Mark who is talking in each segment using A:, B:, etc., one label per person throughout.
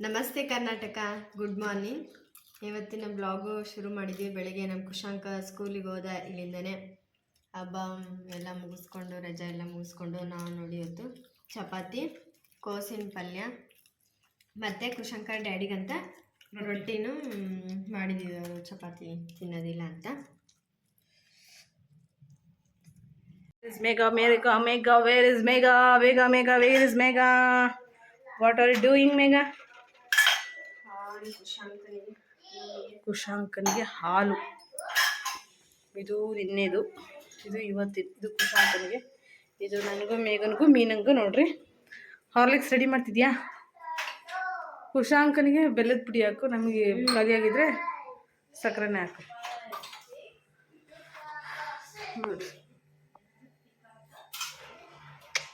A: ನಮಸ್ತೆ Karnataka good morning. ಇವತ್ತಿನ blog ಶುರು ಮಾಡಿದ್ವಿ ಬೆಳಗ್ಗೆ. ನಮ್ಮ ಕುಶಾಂಕ ಸ್ಕೂಲಿಗೆ ಹೋದ ಇಲ್ಲಿಂದನೇ. ಹಬ್ಬ ಎಲ್ಲ ಮುಗಿಸ್ಕೊಂಡು ರಜೆ ಎಲ್ಲ ಮುಗಿಸ್ಕೊಂಡು ನಾವು ನೋಡಿ ಚಪಾತಿ ಕೋಸಿನ ಪಲ್ಯ ಮತ್ತು ಕುಶಾಂಕ ಡ್ಯಾಡಿಗಂತ ರೊಟ್ಟಿನೂ ಮಾಡಿದ್ದೀವಿ ಚಪಾತಿ ತಿನ್ನೋದಿಲ್ಲ ಅಂತ.
B: Is Mega, Mega, Mega, where Mega?
A: ಕುಶಾಂಕನಿಗೆ
B: ಹಾಲು. ಇದು ನಿನ್ನೆದು. ಇದು ಇವತ್ತಿದ್ದು ಇದು ಕುಶಾಂಕನಿಗೆ ಇದು ನನಗೂ ಮೇಘನಿಗೂ ಮೀನಂಗೂ ನೋಡ್ರಿ. ಹಾರ್ಲಿಕ್ಸ್ ರೆಡಿ ಮಾಡ್ತಿದ್ಯಾ? ಕುಶಾಂಕನಿಗೆ ಬೆಲ್ಲದ ಪುಡಿ ಹಾಕು. ನಮಗೆ ಖಾಲಿಯಾಗಿದ್ರೆ ಸಕ್ಕರೆನೇ ಹಾಕು.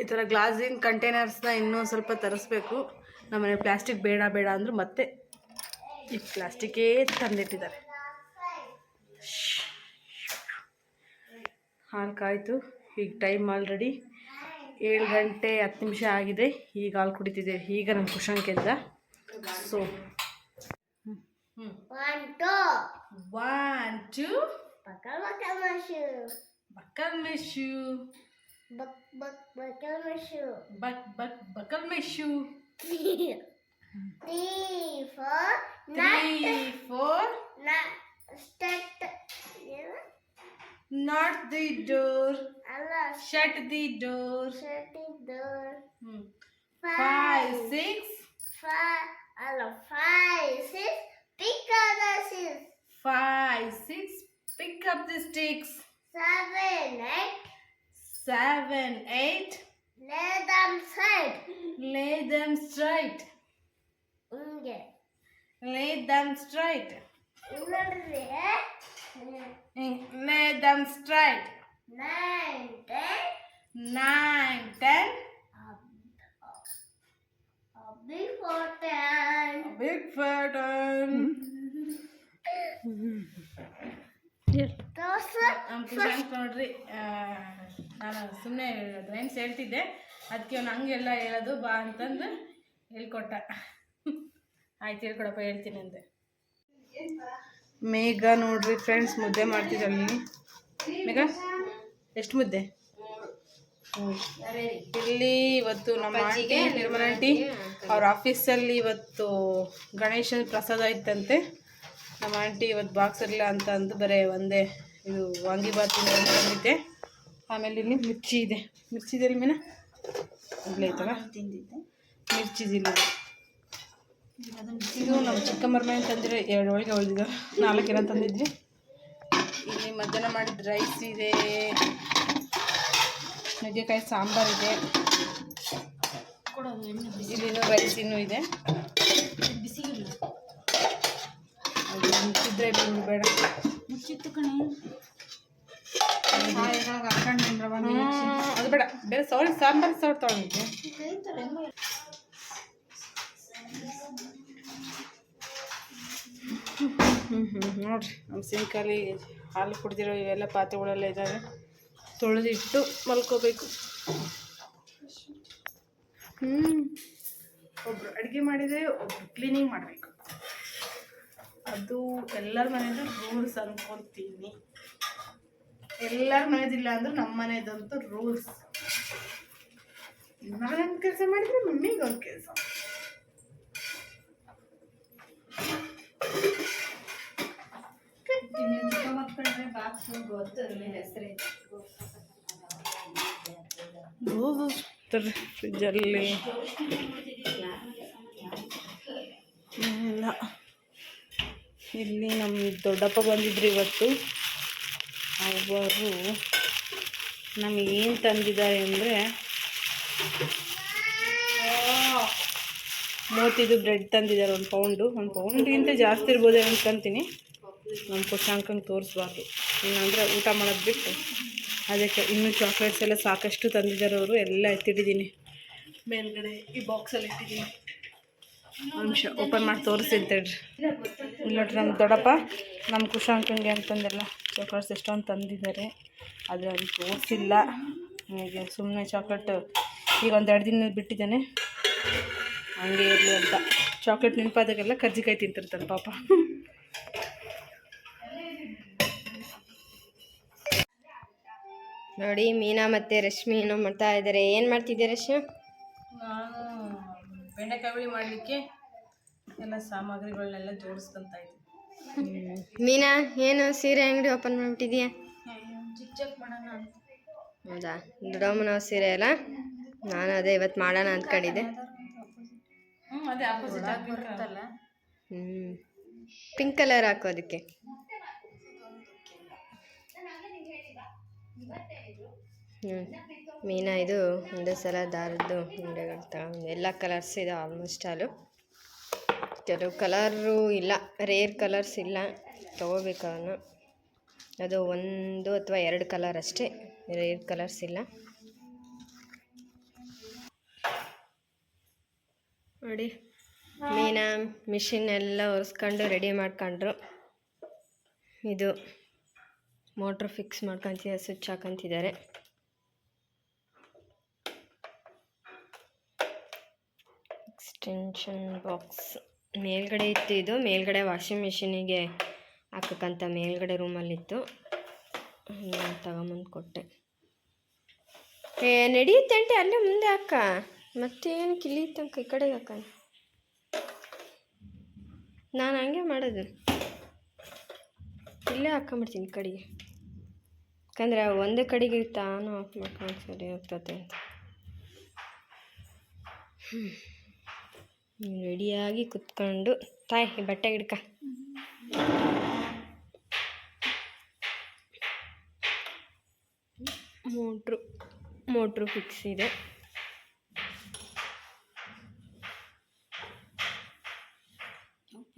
B: ಈ ಥರ ಗ್ಲಾಸಿನ ಕಂಟೈನರ್ಸ್ನ ಇನ್ನೂ ಸ್ವಲ್ಪ ತರಿಸ್ಬೇಕು. ನಮ್ಮನೆ ಪ್ಲಾಸ್ಟಿಕ್ ಬೇಡ ಬೇಡ ಅಂದರು ಮತ್ತೆ ಈ ಪ್ಲಾಸ್ಟಿಕ್ಕೇ ತಂದಿಟ್ಟಿದ್ದಾರೆ. ಹಾಲು ಕಾಯಿತು ಈಗ ಟೈಮ್ ಆಲ್ರೆಡಿ ಏಳು ಗಂಟೆ ಹತ್ತು ನಿಮಿಷ ಆಗಿದೆ. ಈಗ ಹಾಲು ಕುಡಿತಿದ್ದೇವೆ ಈಗ ನಮ್ಮ ಕುಶಂಕೆಂದ so
C: One, two.
B: One two. Buckle my. Buck buck buckle my
C: Three, four, three,
B: four. Not the
C: door.
B: Shut the door.
C: Shut the door.
B: Hmm.
C: Five,
B: six.
C: Five, five, six. Pick up the sticks.
B: Five, six. Pick up the sticks.
C: Seven, eight.
B: Seven, eight.
C: Lay them straight.
B: Lay them straight. Lay them straight. Mm, them straight.
C: nine, ten.
B: Nine, ten.
C: A.
B: Big fountain. A
C: big
B: fountain. Kushank ನೋಡ್ರಿ ನಾನು ಸುಮ್ಮನೆ rhymes ಹೇಳ್ತಿದ್ದೆ ಅದಕ್ಕೆ ಅವ್ನು ಹಂಗೆಲ್ಲ ಹೇಳೋದು ಬಾ ಅಂತಂದು ಹೇಳ್ಕೊಟ್ಟ ಆಯ್ತು ಹೇಳ್ಕೊಡಪ್ಪ ಹೇಳ್ತೀನಿ ಅಂದೆ. ಮೇಘ ನೋಡ್ರಿ ಫ್ರೆಂಡ್ಸ್ ಮುದ್ದೆ ಮಾಡ್ತಿದ್ದಲ್ಲಿ ಮೇಘ ಎಷ್ಟು ಮುದ್ದೆ? ಇಲ್ಲಿ ಇವತ್ತು ನಮ್ಮ ಆಂಟಿ ನಿರ್ಮಲ ಆಂಟಿ ಅವ್ರ ಆಫೀಸಲ್ಲಿ ಇವತ್ತು ಗಣೇಶನ ಪ್ರಸಾದ ಇತ್ತಂತೆ. ನಮ್ಮ ಆಂಟಿ ಇವತ್ತು ಬಾಕ್ಸ್ ಇರಲಿಲ್ಲ ಅಂತ ಅಂದು ಬರೀ ಒಂದೇ ಇದು ವಾಂಗಿಬಾತ್ ಬಂದಿದ್ದೆ ಆಮೇಲೆ ಇಲ್ಲಿ ಮಿರ್ಚಿ ಇದೆ. ಮಿರ್ಚಿ ಇದೆ ಮೀನಾ? ಇಲ್ಲೇ ಐತಲ್ಲ? ಮಿರ್ಚಿ ಇಲ್ಲ ಇದು ನಮ್ಮ ಚಿಕ್ಕಮ್ಮರ ಮೇಲೆ ತಂದಿರೋ? ಎರಡು ಹೋಳಿಗೆ ಉಳಿದಿದ್ದು ನಾಲ್ಕು ಏನೋ ತಂದಿದ್ವಿ ಇಲ್ಲಿ ಮಧ್ಯಾಹ್ನ ಮಾಡಿದ ರೈಸ್ ಇದೆ. ನುಗ್ಗೆಕಾಯಿ ಸಾಂಬಾರ್ ಇದೆ. ಇಲ್ಲಿ ಇನ್ನೂ ರೈಸ್ ಇನ್ನೂ ಇದೆ. ಮುಚ್ಚಿದ್ರೆ ಇಲ್ಲಿ ಬೇಡ. ಮುಚ್ಚಿತ್ತು ಕಣೆ. ಅದು ಬೇಡ. ಬೇರೆ ಸೌರಿ ಸಾಂಬಾರು ಸೌರ್ ತೊಗೊಂಡಿದ್ದೆ ಹ್ಞೂ ಹ್ಞೂ ನೋಡಿರಿ, ನಮ್ಮ ಸಿಂಕಲ್ಲಿ ಹಾಲು ಕುಡ್ದಿರೋ ಇವೆಲ್ಲ ಪಾತ್ರೆಗಳೆಲ್ಲ ಇದ್ದಾವೆ ತೊಳೆದಿಟ್ಟು ಮಲ್ಕೋಬೇಕು. ಹ್ಞೂ ಒಬ್ರು ಅಡುಗೆ ಮಾಡಿದರೆ ಒಬ್ರು ಕ್ಲೀನಿಂಗ್ ಮಾಡಬೇಕು. ಅದು ಎಲ್ಲರ ಮನೆಯದು ರೂಲ್ಸ್ ಅಂದ್ಕೊತೀನಿ ಎಲ್ಲರ ಮನೆದಿಲ್ಲ ಅಂದ್ರೆ ನಮ್ಮ ಮನೆಯದಂತೂ ರೂಲ್ಸ್. ನಾನೊಂದು ಕೆಲಸ ಮಾಡಿದ್ರೆ ಮಮ್ಮಿಗೆ ಒಂದು ಕೆಲಸ. ಇಲ್ಲ. ನಮ್ಮ ದೊಡ್ಡಪ್ಪ ಬಂದಿದ್ರು ಇವತ್ತು. ಅವರು ಏನು ತಂದಿದ್ದಾರೆ ಅಂದರೆ ಮೂವತ್ತಿದು ಬ್ರೆಡ್ ತಂದಿದ್ದಾರೆ, ಒಂದು ಪೌಂಡು ಒಂದು ಪೌಂಡ್ಗಿಂತ ಜಾಸ್ತಿ ಇರ್ಬೋದೇ ಅನ್ಕೊಂತೀನಿ. ನಮ್ಮ ಕುಶಾಂಕಂಗೆ ತೋರಿಸ್ಬಾರ್ದು. ಇನ್ನಂದರೆ ಊಟ ಮಾಡೋದು ಬಿಟ್ಟು ಅದಕ್ಕೆ ಇನ್ನೂ ಚಾಕ್ಲೇಟ್ಸ್ ಎಲ್ಲ ಸಾಕಷ್ಟು ತಂದಿದ್ದಾರೆ ಅವರು. ಎಲ್ಲ ಎತ್ತಿಟ್ಟಿದ್ದೀನಿ. ಮೇಲ್ಗಡೆ ಈ ಬಾಕ್ಸಲ್ಲಿ ಇಟ್ಟಿದ್ದೀನಿ. ಅಂಶ ಓಪನ್ ಮಾಡಿ ತೋರಿಸ್ತೀನಿ ತಡ್ರಿ. ಇಲ್ಲಿ ನೋಡ್ರಿ ನಮ್ಮ ದೊಡ್ಡಪ್ಪ, ನಮ್ಮ ಕುಶಾಂಕಂಗೆ ಅಂತಂದೆಲ್ಲ ಚಾಕ್ಲೇಟ್ಸ್ ಎಷ್ಟೊಂದು ತಂದಿದ್ದಾರೆ. ಆದರೆ ಅದು ತೋರಿಸಿಲ್ಲ. ಈಗ ಸುಮ್ಮನೆ ಚಾಕ್ಲೇಟ್ ಈಗ ಒಂದು ಎರಡು ದಿನ ಬಿಟ್ಟಿದ್ದೇನೆ. ಹಂಗೆ ಇರಲಿ ಅಂತ. ಚಾಕ್ಲೇಟ್ ನೆನಪಾದಾಗೆಲ್ಲ ಕರ್ಜಿಕಾಯಿ ತಿಂತಿರ್ತಾನೆ ಪಾಪ.
A: ನೋಡಿ ಮೀನಾ ಮತ್ತೆ ರಶ್ಮಿ ಏನೋ ಮಾಡ್ತಾ ಇದ್ದಾರೆ. ಏನು ಮಾಡ್ತಿದ್ದೆ ರಶ್ಮಿ?
B: ನಾನು ಬೆಂಡೆಕಾಯಿ ಹುಳಿ ಮಾಡಲಿಕ್ಕೆ ಎಲ್ಲ ಸಾಮಗ್ರಿಗಳನ್ನೆಲ್ಲ ಜೋಡಿಸ್ಕೊಂತ ಇದ್ದೀನಿ.
A: ಮೀನಾ ಏನು ಸೀರೆ ಅಂಗಡಿ ಓಪನ್ ಮಾಡಿಬಿಟ್ಟಿದ್ಯಾ?
B: ಚಿಕ್ಕ ಚಿಕ್ಕ ಮಾಡೋಣ ಅಂತ.
A: ಹೌದಾ? ದೊಡ್ಡಮ್ಮನ ಸೀರೆ ಅಲ್ಲ? ನಾನು ಅದೇ ಇವತ್ತು ಮಾಡೋಣ ಅಂದ್ಕೊಂಡಿದ್ದೆ.
B: ಹ್ಞೂ
A: ಹ್ಞೂ ಪಿಂಕ್ ಕಲರ್ ಹಾಕು ಅದಕ್ಕೆ. ಹ್ಞೂ ಮೀನಾ, ಇದು ಒಂದೇ ಸಲ ದಾರದ್ದು ಅಂಗಡಿಗಳು ತಗೊಂಡು ಎಲ್ಲ ಕಲರ್ಸ್ ಇದೆ ಆಲ್ಮೋಸ್ಟ್ ಆಲು ಕೆಲವು ಕಲರು ಇಲ್ಲ ರೇರ್ ಕಲರ್ಸ್ ಇಲ್ಲ. ತೊಗೋಬೇಕು ಅದು ಒಂದು ಅಥವಾ ಎರಡು ಕಲರ್ ಅಷ್ಟೇ ರೇರ್ ಕಲರ್ಸ್ ಇಲ್ಲ. ನೋಡಿ, ಮೀನಾ ಮಿಷಿನ್ ಎಲ್ಲ ಒರೆಸ್ಕೊಂಡು ರೆಡಿ ಮಾಡ್ಕೊಂಡ್ರು. ಇದು ಮೋಟ್ರ್ ಫಿಕ್ಸ್ ಮಾಡ್ಕೊಂತಿದ್ದಾರೆ ಸ್ವಿಚ್ ಹಾಕೊಂತಿದ್ದಾರೆ. ಎಕ್ಸ್ಟೆನ್ಷನ್ ಬಾಕ್ಸ್ ಮೇಲ್ಗಡೆ ಇತ್ತು ಇದು. ಮೇಲ್ಗಡೆ ವಾಷಿಂಗ್ ಮಿಷಿನಿಗೆ ಹಾಕಕ್ಕಂಥ ಮೇಲ್ಗಡೆ ರೂಮಲ್ಲಿತ್ತು ತಗೊಂಬಂದು ಕೊಟ್ಟೆ. ಏ ನಡೆಯುತ್ತೆ ಅಂಟೆ, ಅಲ್ಲೇ ಮುಂದೆ ಹಾಕ. ಮತ್ತೇನು ಕಿಲಿ ತನಕ ಈ ಕಡೆಗೆ ಹಾಕ. ನಾನು ಹಂಗೆ ಮಾಡೋದು. ಇಲ್ಲೇ ಹಾಕೊಂಬಿಡ್ತೀನಿ ಈ ಕಡೆಗೆ. ಯಾಕಂದರೆ ಒಂದೇ ಕಡೆಗೆ ತಾನು ಮಾಡ್ಕೊಂಡು ಸರಿ ಹೋಗ್ತತೆ ಅಂತ. ರೆಡಿಯಾಗಿ ಕುತ್ಕೊಂಡು ತಾಯಿ ಬಟ್ಟೆ ಹಿಡ್ಕ ಮೋಟ್ರು ಮೋಟ್ರು ಫಿಕ್ಸ್ ಇದೆ.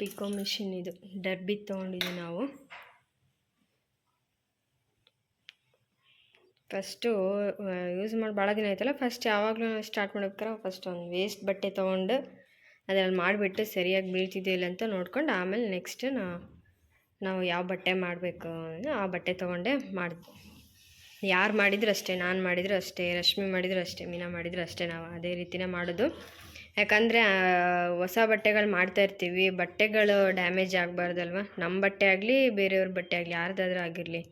A: ಪಿಕೋ ಮಿಷಿನ್ ಇದು. ಡರ್ಬಿ ತೊಗೊಂಡಿದ್ವಿ ನಾವು. ಫಸ್ಟು ಯೂಸ್ ಮಾಡಿ, ಭಾಳ ದಿನ ಆಯ್ತಲ್ಲ, ಫಸ್ಟ್ ಯಾವಾಗಲೂ ಸ್ಟಾರ್ಟ್ ಮಾಡ್ಬೇಕಾರೆ ಫಸ್ಟ್ ಒಂದು ವೇಸ್ಟ್ ಬಟ್ಟೆ ತೊಗೊಂಡು ಅದ್ರಲ್ಲಿ ಮಾಡಿಬಿಟ್ಟು ಸರಿಯಾಗಿ ಬೀಳ್ತಿದೆಯೋ ಇಲ್ಲ ಅಂತ ನೋಡ್ಕೊಂಡು ಆಮೇಲೆ ನೆಕ್ಸ್ಟ್ ನಾವು ಯಾವ ಬಟ್ಟೆ ಮಾಡಬೇಕು ಆ ಬಟ್ಟೆ ತೊಗೊಂಡೆ ಮಾಡಿದ್ವಿ ಯಾರು ಮಾಡಿದ್ರು ಅಷ್ಟೇ, ನಾನು ಮಾಡಿದ್ರು ಅಷ್ಟೇ, ರಶ್ಮಿ ಮಾಡಿದ್ರು ಅಷ್ಟೇ, ಮೀನಾ ಮಾಡಿದ್ರು ಅಷ್ಟೇ ನಾವು ಅದೇ ರೀತಿನೇ ಮಾಡೋದು. ಯಾಕಂದರೆ ಹೊಸ ಬಟ್ಟೆಗಳು ಮಾಡ್ತಾ ಇರ್ತೀವಿ, ಬಟ್ಟೆಗಳು ಡ್ಯಾಮೇಜ್ ಆಗಬಾರ್ದಲ್ವ? ನಮ್ಮ ಬಟ್ಟೆ ಆಗಲಿ, ಬೇರೆಯವ್ರ ಬಟ್ಟೆ ಆಗಲಿ, ಯಾರ್ದಾದ್ರೂ ಆಗಿರಲಿ.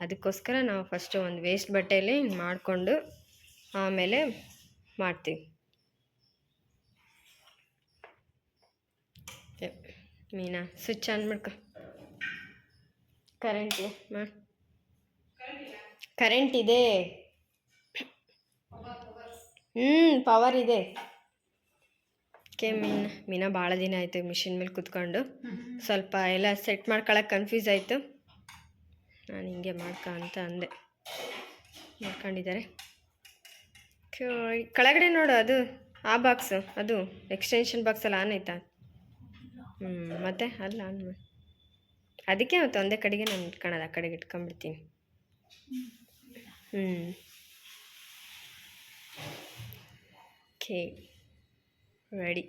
A: ಅದಕ್ಕೋಸ್ಕರ ನಾವು ಫಸ್ಟು ಒಂದು ವೇಸ್ಟ್ ಬಟ್ಟೆಯಲ್ಲಿ ಮಾಡಿಕೊಂಡು ಆಮೇಲೆ ಮಾಡ್ತೀವಿ. ಮೀನಾ ಸ್ವಿಚ್ ಆನ್ ಮಾಡ್ಕೊ. ಕರೆಂಟ್ ಕರೆಂಟ್ ಇದೆ. ಹ್ಞೂ ಪವರ್ ಇದೆ. ಓಕೆ ಮೀನು, ಮೀನಾ ಭಾಳ ದಿನ ಆಯಿತು ಮಿಷಿನ್ ಮೇಲೆ ಕುತ್ಕೊಂಡು. ಸ್ವಲ್ಪ ಎಲ್ಲ ಸೆಟ್ ಮಾಡ್ಕೊಳಕ್ಕೆ ಕನ್ಫ್ಯೂಸ್ ಆಯಿತು. ನಾನು ಹಿಂಗೆ ಮಾಡ್ಕ ಅಂತ ಅಂದೆ. ಮಾಡ್ಕೊಂಡಿದ್ದಾರೆ. ಕೆಳಗಡೆ ನೋಡು ಅದು, ಆ ಬಾಕ್ಸು ಅದು ಎಕ್ಸ್ಟೆನ್ಷನ್ ಬಾಕ್ಸಲ್ಲಿ ಆನ್ ಆಯ್ತಾ? ಹ್ಞೂ ಮತ್ತೆ? ಅಲ್ಲ ಆನ್ ಅದಕ್ಕೆ ಮತ್ತೆ ಒಂದೇ ಕಡೆಗೆ ನಾನು ಇಟ್ಕೊಳೋದು ಆ ಕಡೆಗೆ ಇಟ್ಕೊಂಡ್ಬಿಡ್ತೀನಿ ಹ್ಞೂ ಓಕೆ, ರೆಡಿ.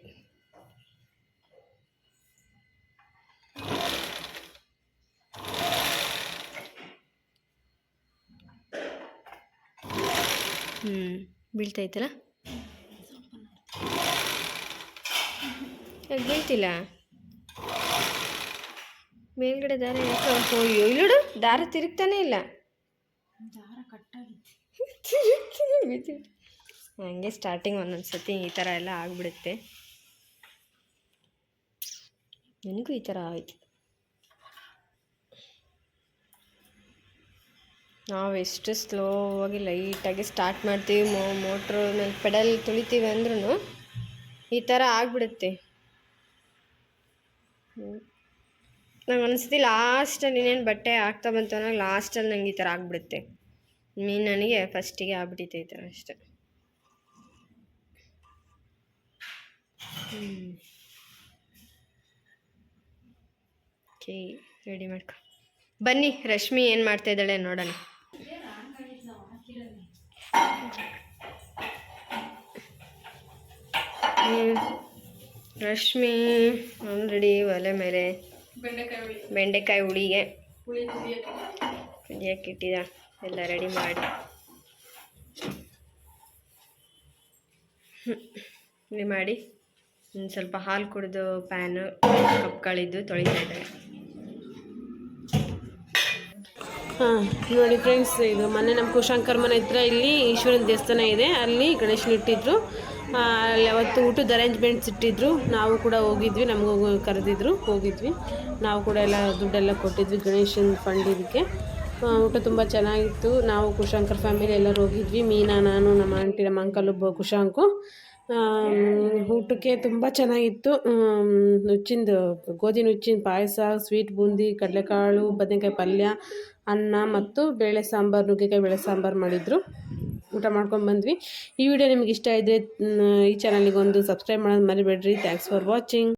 A: ಹ್ಞೂ ಬೀಳ್ತೈತಲ್ಲ ಬೀಳ್ತಿಲ್ಲ? ಮೇಲ್ಗಡೆ ದಾರ ಯಾಕೆ ಅಯ್ಯೋ ಇಲ್ಲೋಡು ದಾರ ತಿರುಗ್ತಾನೆ ಇಲ್ಲ.
B: ದಾರ ಕಟ್ಟಾಗಿತ್ತು.
A: ಹಂಗೆ ಸ್ಟಾರ್ಟಿಂಗ್ ಒಂದೊಂದು ಸತಿ ಈ ಥರ ಎಲ್ಲ ಆಗಿಬಿಡುತ್ತೆ. ನನಗೂ ಈ ಥರ ಆಯಿತು. ನಾವು ಎಷ್ಟು ಸ್ಲೋ ಆಗಿ ಲೈಟಾಗಿ ಸ್ಟಾರ್ಟ್ ಮಾಡ್ತೀವಿ ಮೋ ಮೋಟ್ರು ಮೇಲೆ ಪೆಡಲ್ ತುಳಿತೀವಿ ಅಂದ್ರೂ ಈ ಥರ ಆಗಿಬಿಡುತ್ತೆ. ನಂಗೆ ಅನಿಸ್ತಿ ಲಾಸ್ಟಲ್ಲಿ ಇನ್ನೇನು ಬಟ್ಟೆ ಹಾಕ್ತಾ ಬಂತು ಅನ್ನೋ ಲಾಸ್ಟಲ್ಲಿ ನಂಗೆ ಈ ಥರ ಆಗಿಬಿಡುತ್ತೆ. ಮೀನು ನನಗೆ ಫಸ್ಟಿಗೆ ಆಗ್ಬಿಟ್ಟಿತ್ತು ಈ ಥರ ಅಷ್ಟೆ. ಓಕೆ ರೆಡಿ ಮಾಡ್ಕೊ. ಬನ್ನಿ, ರಶ್ಮಿ ಏನು ಮಾಡ್ತಾ ಇದ್ದಾಳೆ ನೋಡೋಣ. ರಶ್ಮಿ, ಆಲ್ರೆಡಿ ಒಲೆ ಮೇಲೆ
B: ಬೆಂಡೆಕಾಯಿ
A: ಬೆಂಡೆಕಾಯಿ ಹುಳಿಗೆ
B: ಹುಳಿ ಕುದಿಯಕ್ಕೆ.
A: ಇಟ್ಟಿದ. ಎಲ್ಲ ರೆಡಿ ಮಾಡಿ. ಇಲ್ಲಿ ಮಾಡಿ. ಒಂದು ಸ್ವಲ್ಪ ಹಾಲು ಕುಡಿದು ಪ್ಯಾನು ಕಪ್ಗಳಿದ್ದು ತೊಳಿತಾ ಇದ್ದಾರೆ.
D: ಹಾಂ ನೋಡಿ ಫ್ರೆಂಡ್ಸ್ ಇದು ಮೊನ್ನೆ ನಮ್ಮ ಕುಶಾಂಕರ್ ಮನೆ ಹತ್ರ ಇಲ್ಲಿ ಈಶ್ವರನ ದೇವಸ್ಥಾನ ಇದೆ. ಅಲ್ಲಿ ಗಣೇಶನ ಇಟ್ಟಿದ್ರು. ಅಲ್ಲಿ ಅವತ್ತು ಊಟದ ಅರೇಂಜ್ಮೆಂಟ್ಸ್ ಇಟ್ಟಿದ್ರು. ನಾವು ಕೂಡ ಹೋಗಿದ್ವಿ, ನಮಗೂ ಕರೆದಿದ್ರು, ಹೋಗಿದ್ವಿ. ನಾವು ಕೂಡ ಎಲ್ಲ ದುಡ್ಡೆಲ್ಲ ಕೊಟ್ಟಿದ್ವಿ, ಗಣೇಶನ ಫಂಡ್ ಇದಕ್ಕೆ ಊಟ ತುಂಬ ಚೆನ್ನಾಗಿತ್ತು. ನಾವು ಕುಶಾಂಕರ್ ಫ್ಯಾಮಿಲಿ ಎಲ್ಲರೂ ಹೋಗಿದ್ವಿ. ಮೀನಾ, ನಾನು, ನಮ್ಮ ಆಂಟಿ ನಮ್ಮ ಅಂಕಲ್ ಕುಶಾಂಕು. ಊಟಕ್ಕೆ ತುಂಬ ಚೆನ್ನಾಗಿತ್ತು. ನುಚ್ಚಿಂದು, ಗೋಧಿ ನುಚ್ಚಿನ ಪಾಯಸ ಸ್ವೀಟ್ ಬೂಂದಿ, ಕಡಲೆಕಾಳು, ಬದನೆಕಾಯಿ ಪಲ್ಯ, ಅನ್ನ ಮತ್ತು ಬೇಳೆ ಸಾಂಬಾರು, ನುಗ್ಗೆಕಾಯಿ, ಬೇಳೆ ಸಾಂಬಾರು ಮಾಡಿದರು. ಊಟ ಮಾಡ್ಕೊಂಡು ಬಂದ್ವಿ. ಈ ವಿಡಿಯೋ ನಿಮ್ಗೆ ಇಷ್ಟ ಇದ್ದರೆ ಈ ಚಾನಲಿಗೆ ಒಂದು ಸಬ್ಸ್ಕ್ರೈಬ್ ಮಾಡೋದು ಮರಿಬೇಡ್ರಿ. Thanks for watching